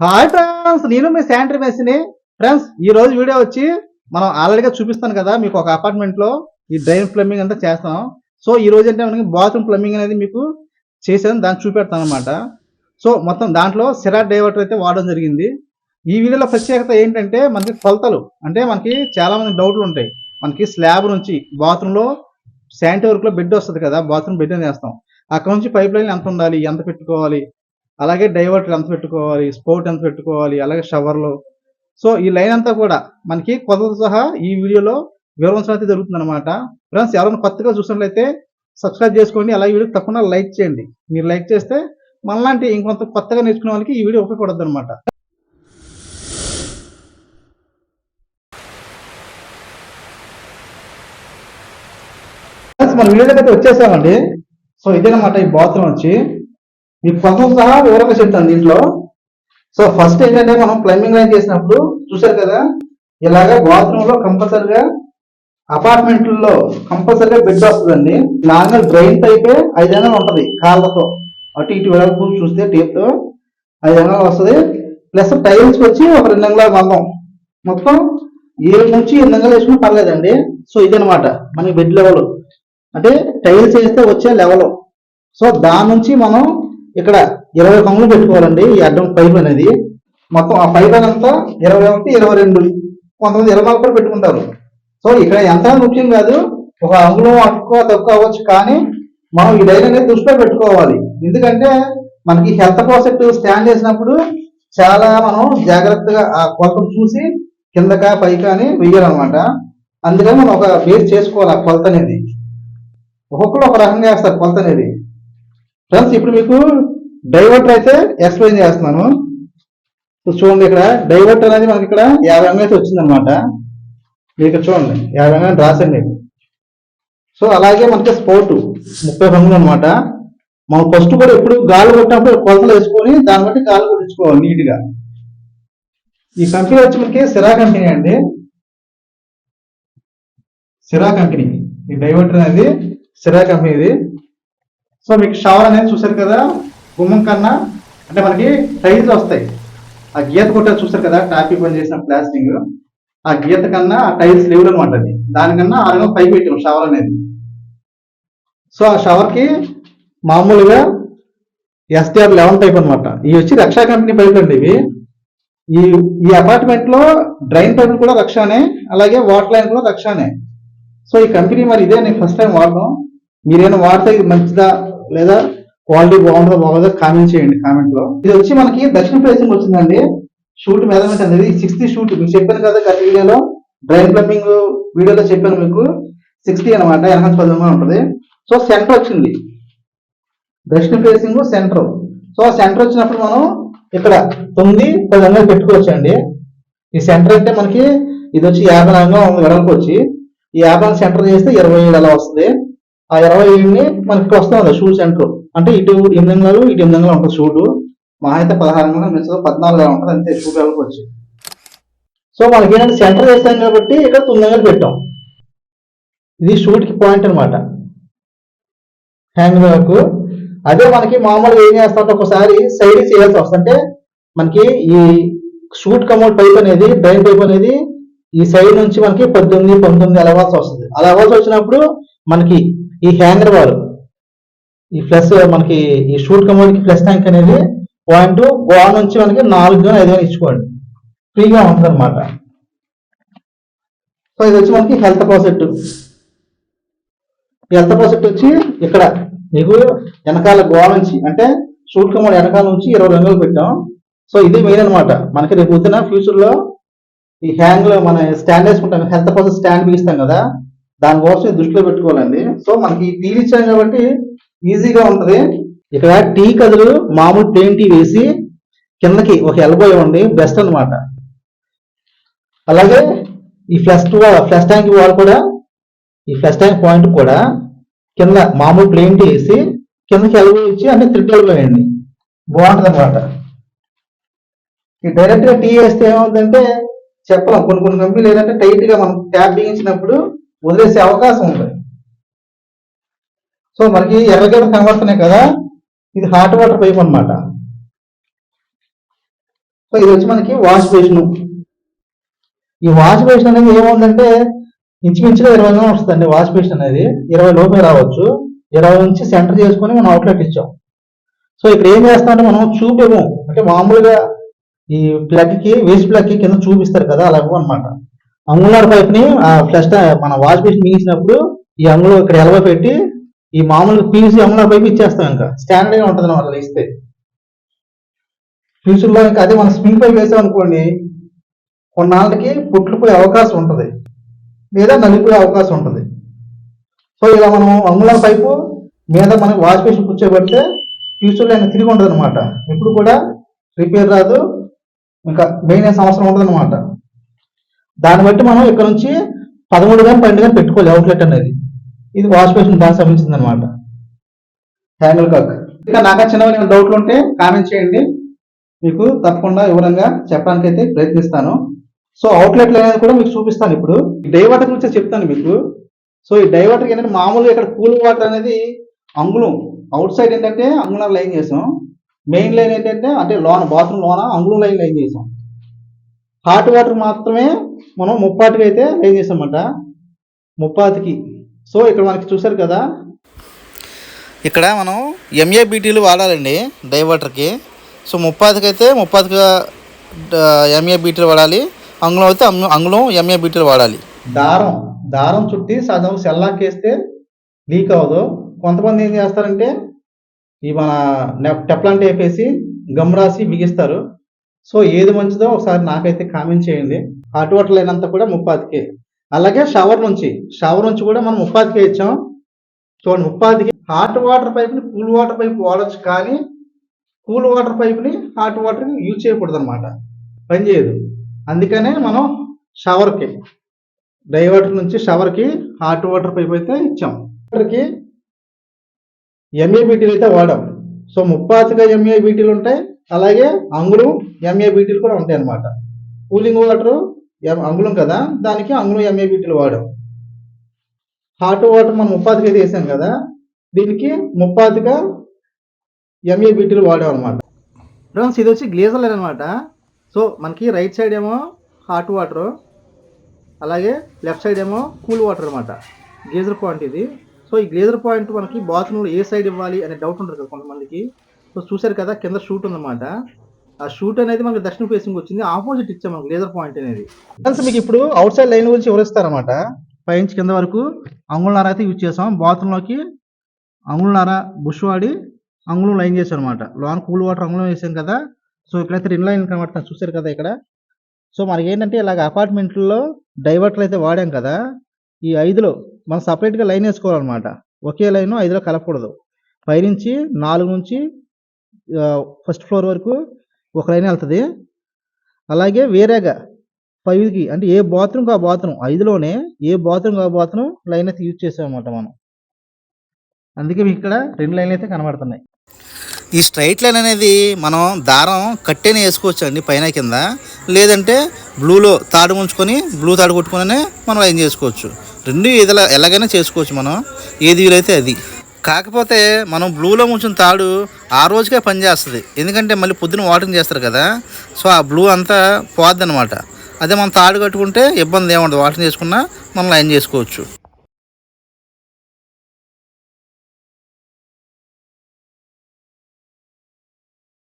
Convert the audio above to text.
Hi friends నేను మీ sanitary మెస్ని friends ఈ రోజు వీడియో వచ్చి మనం ఆల్రెడీగా చూపిస్తాను కదా మీకు ఒక అపార్ట్మెంట్లో ఈ డ్రైన్ ప్లంబింగ్ అంతా చేస్తాం. సో ఈ రోజు అంటే మనకి బాత్రూమ్ ప్లంబింగ్ అనేది మీకు చేసాను దాన్ని చూపెడతాను అనమాట సో మొత్తం దాంట్లో సిరా డైవర్టర్ అయితే వాడడం జరిగింది. ఈ వీడియోలో ప్రత్యేకత ఏంటంటే మనకి కొలతలు. అంటే మనకి చాలా మంది డౌట్లు ఉంటాయి. మనకి స్లాబ్ నుంచి బాత్రూమ్లో శానిటరీ వర్క్లో బెడ్ వస్తుంది కదా బాత్రూమ్ బెడ్ అని వేస్తాం అక్కడ నుంచి పైప్ లైన్ ఎంత ఉండాలి ఎంత పెట్టుకోవాలి అలాగే డైవర్టర్ ఎంత పెట్టుకోవాలి స్పోర్ట్ ఎంత పెట్టుకోవాలి అలాగే షవర్లు. సో ఈ లైన్ అంతా కూడా మనకి కొత్తతో సహా ఈ వీడియోలో వివరించడం అయితే జరుగుతుంది అనమాట ఫ్రెండ్స్ ఎవరైనా కొత్తగా చూసినట్లయితే సబ్స్క్రైబ్ చేసుకోండి అలాగే వీడియో తప్పకుండా లైక్ చేయండి. మీరు లైక్ చేస్తే మనలాంటి ఇంకొంత కొత్తగా నేర్చుకునే వాళ్ళకి ఈ వీడియో ఉపయోగపడద్దు అనమాట మన వీడియోకి అయితే వచ్చేసామండి. సో ఇదేనమాట ఈ బాత్రూమ్ వచ్చి. మీకు కొంచెం సహా వివరంగా చెప్తాను దీంట్లో. సో ఫస్ట్ ఏంటంటే మనం ప్లంబింగ్ లైన్ చేసినప్పుడు చూసారు కదా ఇలాగా బాత్రూంలో కంపల్సరిగా అపార్ట్మెంట్లలో కంపల్సరిగా బెడ్ వస్తుందండి. నార్మల్ డ్రైన్ టైపే ఐదు వందలు ఉంటుంది కాళ్ళతో. అటు ఇటు వెళ్ళకు చూస్తే టేప్తో ఐదు వందలు వస్తుంది. ప్లస్ టైల్స్ వచ్చి ఒక రెండు వందల మందం మొత్తం ఏడు నుంచి ఎనిమిది వందలు వేసుకుని పర్లేదండి. సో ఇదనమాట మనకి బెడ్ లెవెల్ అంటే టైల్స్ వేస్తే వచ్చే లెవెల్ సో దాని నుంచి మనం ఇక్కడ ఇరవై కమ్ములు పెట్టుకోవాలండి. ఈ అడ్డం పైప్ అనేది. మొత్తం ఆ పైప్ అంతా ఇరవై ఒకటి ఇరవై రెండు. కొంతమంది ఇరవై కూడా పెట్టుకుంటారు. సో ఇక్కడ ఎంత ముఖ్యం కాదు. ఒక అంగుళం అక్కువ తక్కువ అవ్వచ్చు కానీ మనం ఈ లైన్ అనేది దృష్టిలో పెట్టుకోవాలి. ఎందుకంటే మనకి హెల్త్ ప్రాసెక్ట్ స్టాండ్ చేసినప్పుడు చాలా మనం జాగ్రత్తగా ఆ కొలతను చూసి కిందక పైక అని వెయ్యాలన్నమాట. అందుకని మనం ఒక బేస్ చేసుకోవాలి ఆ కొలత అనేది. ఒక్కొక్కరు ఒక రకంగా వేస్తారు కొలత అనేది. ఫ్రెండ్స్ ఇప్పుడు మీకు డైవర్టర్ అయితే ఎక్స్ప్లెయిన్ చేస్తున్నాను. సో చూడండి ఇక్కడ డైవర్టర్ అనేది మనకి ఇక్కడ యాభై ఎంఎస్ వచ్చింది అనమాట ఇక్కడ చూడండి యాభై ఎంఎస్ రాసండి. మీకు సో అలాగే మనకి స్పోర్ట్ ముప్పై పంగులు అనమాట మనం ఫస్ట్ కూడా ఎప్పుడు గాలి కొట్టినప్పుడు కొలతలు వేసుకొని దాన్ని బట్టి గాలి కొట్టించుకోవాలి నీట్గా ఈ కంపెనీ వచ్చి మనకి సిరా కంపెనీ అండి. సిరా కంపెనీ. ఈ డైవర్టర్ అనేది సిరా కంపెనీది సో మీకు షవర్ అనేది చూసారు కదా గుమ్మం కన్నా అంటే మనకి టైల్స్ వస్తాయి. ఆ గీత కొట్టారు చూస్తారు కదా టాపీ పని చేసిన ప్లాస్టింగ్ ఆ గీత కన్నా ఆ టైల్స్ లేవులు అనమాట అది దానికన్నా ఆరుగా పైకి పెట్టాం షవర్ అనేది. సో ఆ షవర్కి మామూలుగా ఎస్టీఆర్ లెవెన్ టైప్ అనమాట. ఇవి వచ్చి రక్షా కంపెనీ పైపులు అండి ఇవి. ఈ ఈ అపార్ట్మెంట్లో డ్రైన్ పైపులు కూడా రక్షానే అలాగే వాటర్ లైన్ కూడా రక్షానే. సో ఈ కంపెనీ మరి ఇదే నేను ఫస్ట్ టైం వాడడం. మీరేమైనా వాడితే ఇది మంచిదా లేదా? క్వాలిటీ బాగుంటుందో బాగుందో కామెంట్ చేయండి కామెంట్లో. ఇది వచ్చి మనకి దక్షిణ ప్లేసింగ్ వచ్చిందండి. షూట్ మెజర్మెంట్ అనేది సిక్స్టీ షూట్ మీకు చెప్పాను కదా గత వీడియోలో డ్రైన్ ప్లంబింగ్ వీడియోలో చెప్పాను మీకు. సిక్స్టీ అనమాట ఎన్హాన్స్ పదిహేను ఉంటుంది. సో సెంటర్ వచ్చింది. దక్షిణ ఫేసింగ్ సెంటర్ సో సెంటర్ వచ్చినప్పుడు మనం ఇక్కడ తొమ్మిది పది అంగాలు పెట్టుకోవచ్చు అండి ఈ సెంటర్ అంటే మనకి ఇది వచ్చి యాభై అంగం వెడల్పు వచ్చి ఈ యాభై సెంటర్ చేస్తే ఇరవై ఏడు అలా వస్తుంది. ఆ ఇరవై ఏడుని మనకి వస్తుంది షూ సెంటర్ అంటే ఇటు ఎనిమిది వందలు ఇటు ఎనిమిది వందలు ఉంటుంది షూటు మా అయితే పదహారు వందలు మించదు పద్నాలుగు వందలు ఉంటుంది అంతే షూట్ వెడల్పు వచ్చి. సో మనకి ఏంటంటే సెంటర్ చేస్తాం కాబట్టి ఇక్కడ తొమ్మిది వందలు పెట్టాం. ఇది షూట్కి పాయింట్ అనమాట హ్యాంగ్ బ్యాక్ అదే మనకి మామూలుగా ఏం చేస్తామంటే ఒకసారి సైడ్ చేయాల్సి వస్తుంది. అంటే మనకి ఈ షూట్ కమౌట్ పైప్ అనేది డ్రైన్ పైప్ అనేది ఈ సైడ్ నుంచి మనకి పద్దెనిమిది పంతొమ్మిది అలవాల్సి వస్తుంది. అలా అవ్వాల్సి వచ్చినప్పుడు మనకి ఈ హ్యాంగర్ వారు ఈ ప్లస్ మనకి ఈ షూట్ కమోడ్కి ప్లస్ ట్యాంక్ అనేది పాయింట్ గోడ నుంచి మనకి నాలుగు కానీ ఐదు కానీ ఇచ్చుకోండి. ఫ్రీగా ఉంటుంది అనమాట సో ఇది వచ్చి మనకి హెల్త్ ప్రాసెక్ట్ ఈ హెల్త్ ప్రాసెక్ట్ వచ్చి ఇక్కడ మీకు వెనకాల గోవా నుంచి అంటే షూట్ కమోడ్ వెనకాల నుంచి ఇరవై రంగులు పెట్టాం. సో ఇది మెయిన్ అనమాట మనకి రేపు పొద్దున ఫ్యూచర్లో ఈ హ్యాంగ్లో మన స్టాండ్ వేసుకుంటాం హెల్త్ ప్రాసెస్ స్టాండ్ బిగిస్తాం కదా దానికోసం దృష్టిలో పెట్టుకోవాలండి. సో మనకి టీలు ఇచ్చాం కాబట్టి ఈజీగా ఉంటది. ఇక్కడ టీ కదులు మామూలు ప్లేన్ టీ వేసి కిందకి ఒక ఎల్బో ఇవ్వండి. బెస్ట్ అన్నమాట. అలాగే ఈ ఫ్లష్ ఫ్లస్ ట్యాంక్ వాల్ కూడా ఈ ఫ్లస్ ట్యాంక్ పాయింట్ కూడా కింద మామూలు ప్లేన్ టీ వేసి కిందకి ఎల్బో ఇచ్చి అంటే త్రిపుల్ ఎల్బో వేయండి. బాగుంటుంది అనమాట ఈ డైరెక్ట్గా టీ వేస్తే ఏమవుతుందంటే చెప్పలేం. కొన్ని కొన్ని కంపెనీలు ఏంటంటే టైట్గా మనం ట్యాప్ బిగించినప్పుడు వదిలేసే అవకాశం ఉంది. సో మనకి ఎర్రగడ్డ కనబడుతున్నాయి కదా? ఇది హాట్ వాటర్ పైప్ అన్నమాట. సో ఇది వచ్చి మనకి వాష్ బేషన్ ఈ వాష్ బేసిన్ అనేది ఏముందంటే ఇంచుమించుగా ఇరవై వందలు వస్తుందండి వాష్ బేసిన్ అనేది. ఇరవై లోపే రావచ్చు. ఇరవై నుంచి సెంటర్ చేసుకొని మనం అవుట్లెట్ ఇచ్చాం. సో ఇక్కడ ఏం చేస్తామంటే మనం చూపేము. అంటే మామూలుగా ఈ ప్లగ్కి వేస్ట్ ప్లగ్కి కింద చూపిస్తారు కదా అలా అనమాట అంగుళార్ పైప్ని ఫ్లష్ మన వాష్ బేసిన్ మించినప్పుడు ఈ అంగుళం ఇక్కడ ఎలవ పెట్టి ఈ మామూలు పీసీ అంగుళార్ పైప్ ఇచ్చేస్తాం ఇంకా. స్టాండర్డ్గా ఉంటుంది మనం ఇస్తే. ఫ్యూచర్లో ఇంకా అదే మనం స్ప్రింగ్ పైప్ వేసాం అనుకోండి కొన్నాళ్ళకి పుట్లిపోయే అవకాశం ఉంటుంది. లేదా నలిపోయే అవకాశం ఉంటుంది. సో ఇలా మనం అంగుళార్ పైపు మీద మనకి వాష్ బేసిన్ కూర్చోబెడితే ఫ్యూచర్లో ఇంకా తిరిగి ఉండదు అనమాట ఎప్పుడు కూడా రిపేర్ రాదు. ఇంకా మెయిన్ సంవత్సరం ఉండదు అనమాట దాన్ని బట్టి మనం ఇక్కడ నుంచి పదమూడు కానీ పన్నెండు కానీ పెట్టుకోవాలి అవుట్లెట్ అనేది. ఇది వాష్ బేసిన్ దానికి సంబంధించింది అనమాట హ్యాంగిల్ కక్ ఇంకా నాకు చిన్న డౌట్లు ఉంటే కామెంట్ చేయండి. మీకు తప్పకుండా వివరంగా చెప్పడానికి అయితే ప్రయత్నిస్తాను సో అవుట్లెట్లు అనేది కూడా మీకు చూపిస్తాను ఇప్పుడు. డైవర్టర్ గురించి చెప్తాను మీకు. సో ఈ డైవర్టర్ ఏంటంటే మామూలుగా ఇక్కడ కూల్ వాటర్ అనేది అంగుళం. అవుట్ సైడ్ ఏంటంటే అంగుళం లైన్ చేసాం. మెయిన్ లైన్ ఏంటంటే అంటే లోన బాత్రూమ్ లోన అంగుళం లైన్ లైన్ చేసాం. హాట్ వాటర్ మాత్రమే మనం ముప్పాటికి అయితే ఏం చేసామన్నమాట ముప్పాతికి. సో ఇక్కడ మనకి చూసారు కదా? ఇక్కడ మనం ఎంఏ బీటీలు వాడాలండి డైవర్టర్కి సో ముప్పాతికి అయితే ముప్పాతిగా ఎంఏ బీటీలు వాడాలి. అంగుళం అయితే అంగుళం ఎంఏబిటీలు వాడాలి. దారం దారం చుట్టి సగం సెల్లాకేస్తే లీక్ అవ్వదు. కొంతమంది ఏం చేస్తారంటే ఈ మన నె- టెప్లాంట్ వేపేసి గమ్ రాసి బిగిస్తారు. సో ఏది మంచిదో ఒకసారి నాకైతే కామెంట్ చేయండి. అటు వాటర్ లేనంత కూడా ముప్పాదికే అలాగే షవర్ నుంచి షవర్ నుంచి కూడా మనం ముప్పాదికే ఇచ్చాం. చూడండి ముప్పాదికి హాట్ వాటర్ పైప్ని కూల్ వాటర్ పైప్ వాడచ్చు కానీ కూల్ వాటర్ పైప్ని హాట్ వాటర్ని యూజ్ చేయకూడదు అనమాట పనిచేయదు అందుకనే మనం షవర్కి డైవర్టర్ నుంచి షవర్కి హాట్ వాటర్ పైప్ అయితే ఇచ్చాం. వాటర్కి ఎంఏబీటీలు అయితే వాడాం. సో ముప్పాతిగా ఎంఏ బీటీలు ఉంటాయి. అలాగే అంగుళం ఎంఏ బీటీలు కూడా ఉంటాయి అనమాట కూలింగ్ వాటర్ అంగుళం కదా దానికి అంగుళం ఎంఏ బీటీలు వాడాం హాట్ వాటర్ మనం ముప్పాతిగా అయితే వేసాం కదా దీనికి ముప్పాతిగా ఎంఏ బీటీలు వాడాం అనమాట ఫ్రెండ్స్ ఇది వచ్చి గ్లేజర్ లైన్ అనమాట సో మనకి రైట్ సైడ్ ఏమో హాట్ వాటర్ అలాగే లెఫ్ట్ సైడ్ ఏమో కూల్ వాటర్ అనమాట గీజర్ పాయింట్ ఇది సో ఈ గ్లేజర్ పాయింట్ మనకి బాత్రూంలో ఏ సైడ్ ఇవ్వాలి అనే డౌట్ ఉంటుంది కదా కొంతమందికి. సో చూసారు కదా కింద షూట్ ఉందన్నమాట. ఆ షూట్ అనేది మనకి దక్షిణ ఫేసింగ్ వచ్చింది. ఆపోజిట్ ఇచ్చాం మనకు లేజర్ పాయింట్ అనేది. మీకు ఇప్పుడు అవుట్ సైడ్ లైన్ గురించి వివరిస్తారనమాట పై నుంచి కింద వరకు అంగుళనార అయితే యూజ్ చేసాం. బాత్రూంలోకి అంగుళనార బుష్ వాడి అంగుళం లైన్ చేసాం అనమాట లోన్ కూల్ వాటర్ అంగుళం వేసాం కదా. సో ఇక్కడైతే రెండు లైన్ కనబడుతుంది. చూసారు కదా ఇక్కడ. సో మనకి ఏంటంటే ఇలాగ అపార్ట్మెంట్లో డైవర్ట్లు అయితే వాడాం కదా. ఈ ఐదులో మనం సపరేట్గా లైన్ వేసుకోవాలన్నమాట. ఒకే లైన్ ఐదులో కలపకూడదు. పైనుంచి నాలుగు నుంచి ఫస్ట్ ఫ్లోర్ వరకు ఒక లైన్ వెళ్తుంది. అలాగే వేరేగా ఫైవ్కి అంటే ఏ బాత్రూమ్కి ఆ బాత్రూమ్ ఐదులోనే ఏ బాత్రూమ్కి ఆ బాత్రూమ్ లైన్ అయితే యూజ్ చేసామన్నమాట మనం. అందుకే మీకు ఇక్కడ రెండు లైన్లు అయితే కనబడుతున్నాయి. ఈ స్ట్రైట్ లైన్ అనేది మనం దారం కట్టేనే వేసుకోవచ్చు అండి పైన కింద. లేదంటే బ్లూలో తాడు ఉంచుకొని బ్లూ తాడు కొట్టుకునే మనం లైన్ చేసుకోవచ్చు. రెండు ఇదిలా ఎలాగైనా చేసుకోవచ్చు మనం. ఏది వీలైతే అది. కాకపోతే మనం బ్లూలో ఉంచిన తాడు ఆ రోజుకే పనిచేస్తుంది ఎందుకంటే మళ్ళీ పొద్దున వాటరింగ్ చేస్తారు కదా. సో ఆ బ్లూ అంతా పోద్ది అనమాట అదే మనం తాడు కట్టుకుంటే ఇబ్బంది ఏముండదు. వాటరింగ్ చేసుకున్నా మనం లైన్ చేసుకోవచ్చు.